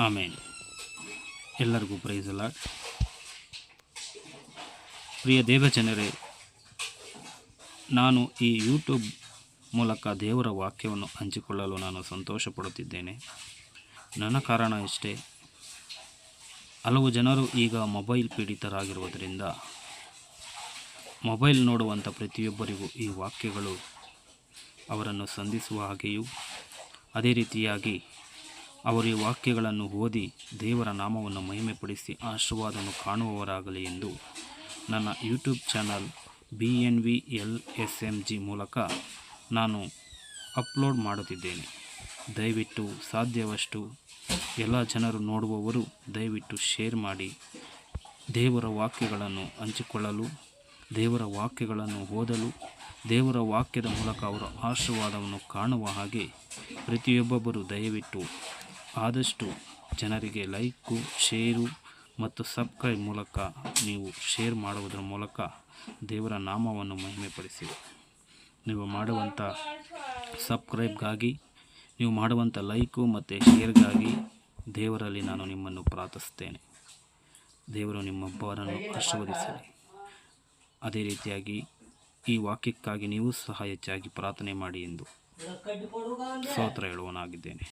ಆಮೇಲೆ ಎಲ್ಲರಿಗೂ ಪ್ರೈಸಲ್ಲ ಪ್ರಿಯ ದೇವಜನರೇ ನಾನು ಈ ಯೂಟ್ಯೂಬ್ ಮೂಲಕ ದೇವರ ವಾಕ್ಯವನ್ನು ಹಂಚಿಕೊಳ್ಳಲು ನಾನು ಸಂತೋಷ ಪಡುತ್ತಿದ್ದೇನೆ ನನ್ನ ಕಾರಣ ಇಷ್ಟೇ, ಹಲವು ಜನರು ಈಗ ಮೊಬೈಲ್ ಪೀಡಿತರಾಗಿರುವುದರಿಂದ ಮೊಬೈಲ್ ನೋಡುವಂಥ ಪ್ರತಿಯೊಬ್ಬರಿಗೂ ಈ ವಾಕ್ಯಗಳು ಅವರನ್ನು ಸಂಧಿಸುವ ಹಾಗೆಯೂ ಅದೇ ರೀತಿಯಾಗಿ ಅವರು ಈ ವಾಕ್ಯಗಳನ್ನು ಓದಿ ದೇವರ ನಾಮವನ್ನು ಮಹಿಮೆಪಡಿಸಿ ಆಶೀರ್ವಾದವನ್ನು ಕಾಣುವವರಾಗಲಿ ಎಂದು ನನ್ನ YouTube channel B N V L S M G ಮೂಲಕ ನಾನು ಅಪ್ಲೋಡ್ ಮಾಡುತ್ತಿದ್ದೇನೆ. ದಯವಿಟ್ಟು ಸಾಧ್ಯವಷ್ಟು ಎಲ್ಲ ಜನರು ನೋಡುವವರು ದಯವಿಟ್ಟು ಶೇರ್ ಮಾಡಿ. ದೇವರ ವಾಕ್ಯಗಳನ್ನು ಹಂಚಿಕೊಳ್ಳಲು, ದೇವರ ವಾಕ್ಯಗಳನ್ನು ಓದಲು, ದೇವರ ವಾಕ್ಯದ ಮೂಲಕ ಅವರ ಆಶೀರ್ವಾದವನ್ನು ಕಾಣುವ ಹಾಗೆ ಪ್ರತಿಯೊಬ್ಬೊಬ್ಬರು ದಯವಿಟ್ಟು ಆದಷ್ಟು ಜನರಿಗೆ ಲೈಕು, ಶೇರು ಮತ್ತು ಸಬ್ಸ್ಕ್ರೈಬ್ ಮೂಲಕ ನೀವು ಶೇರ್ ಮಾಡುವುದರ ಮೂಲಕ ದೇವರ ನಾಮವನ್ನು ಮಹಿಮೆಪಡಿಸಿ. ನೀವು ಮಾಡುವಂಥ ಸಬ್ಸ್ಕ್ರೈಬ್ಗಾಗಿ, ನೀವು ಮಾಡುವಂಥ ಲೈಕು ಮತ್ತು ಶೇರ್ಗಾಗಿ ದೇವರಲ್ಲಿ ನಾನು ನಿಮ್ಮನ್ನು ಪ್ರಾರ್ಥಿಸ್ತೇನೆ ದೇವರು ನಿಮ್ಮೊಬ್ಬರನ್ನು ಆಶೀರ್ವದಿಸಲಿ. ಅದೇ ರೀತಿಯಾಗಿ ಈ ವಾಕ್ಯಕ್ಕಾಗಿ ನೀವು ಸಹ ಹೆಚ್ಚಾಗಿ ಪ್ರಾರ್ಥನೆ ಮಾಡಿ ಎಂದು ಸ್ತೋತ್ರ ಹೇಳುವನಾಗಿದ್ದೇನೆ